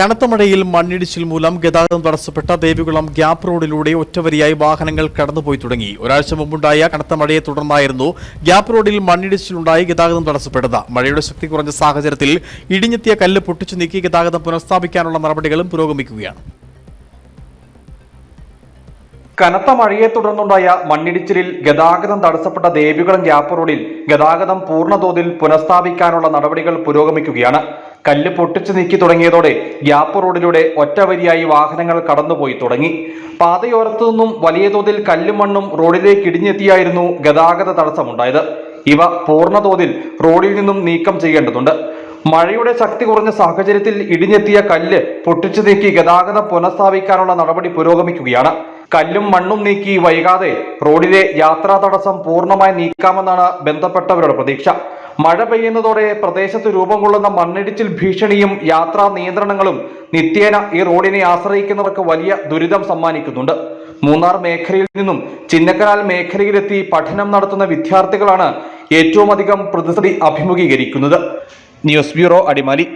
കനത്ത മഴയിൽ മണ്ണിടിച്ചിൽ മൂലം ഗതാഗതം തടസ്സപ്പെട്ട ദേവികുളം ഗ്യാപ്പ് റോഡിലൂടെ ഒറ്റവരിയായി വാഹനങ്ങൾ കടന്നുപോയി തുടങ്ങി. ഒരാഴ്ച മുമ്പുണ്ടായ കനത്ത മഴയെ തുടർന്നായിരുന്നു ഗ്യാപ്പ് റോഡിൽ മണ്ണിടിച്ചിലുണ്ടായി ഗതാഗതം തടസ്സപ്പെട്ടത്. മഴയുടെ ശക്തി കുറഞ്ഞ സാഹചര്യത്തിൽ ഇടിഞ്ഞെത്തിയ കല്ല് പൊട്ടിച്ചു നീക്കി ഗതാഗതം പുനഃസ്ഥാപിക്കാനുള്ള നടപടികളും പുരോഗമിക്കുകയാണ്. കനത്ത മഴയെ തുടർന്നുണ്ടായ മണ്ണിടിച്ചിലിൽ ഗതാഗതം തടസ്സപ്പെട്ട ദേവികുളം ഗ്യാപ്പ് റോഡിൽ ഗതാഗതം പൂർണതോതിൽ പുനഃസ്ഥാപിക്കാനുള്ള നടപടികൾ പുരോഗമിക്കുകയാണ്. കല്ല് പൊട്ടിച്ചു നീക്കി തുടങ്ങിയതോടെ ഗ്യാപ്പ് റോഡിലൂടെ ഒറ്റവരിയായി വാഹനങ്ങൾ കടന്നുപോയി തുടങ്ങി. പാതയോരത്തു നിന്നും വലിയ തോതിൽ കല്ലും മണ്ണും റോഡിലേക്ക് ഇടിഞ്ഞെത്തിയായിരുന്നു ഗതാഗത തടസ്സമുണ്ടായത്. ഇവ പൂർണതോതിൽ റോഡിൽ നിന്നും നീക്കം ചെയ്യേണ്ടതുണ്ട്. മഴയുടെ ശക്തി കുറഞ്ഞ സാഹചര്യത്തിൽ ഇടിഞ്ഞെത്തിയ കല്ല് പൊട്ടിച്ചു നീക്കി ഗതാഗതം പുനഃസ്ഥാപിക്കാനുള്ള നടപടി പുരോഗമിക്കുകയാണ്. കല്ലും മണ്ണും നീക്കി വൈകാതെ റോഡിലെ യാത്രാ തടസ്സം പൂർണമായി നീക്കാമെന്നാണ് ബന്ധപ്പെട്ടവരുടെ പ്രതീക്ഷ. മഴ പെയ്യുന്നതോടെ പ്രദേശത്ത് രൂപം കൊള്ളുന്ന മണ്ണിടിച്ചിൽ ഭീഷണിയും യാത്രാ നിയന്ത്രണങ്ങളും നിത്യേന ഈ റോഡിനെ ആശ്രയിക്കുന്നവർക്ക് വലിയ ദുരിതം സമ്മാനിക്കുന്നുണ്ട്. മൂന്നാർ മേഖലയിൽ നിന്നും ചിന്നക്കനാൽ മേഖലയിലെത്തി പഠനം നടത്തുന്ന വിദ്യാർത്ഥികളാണ് ഏറ്റവും അധികം പ്രതിസന്ധി അഭിമുഖീകരിക്കുന്നത്. News bureau Adimali.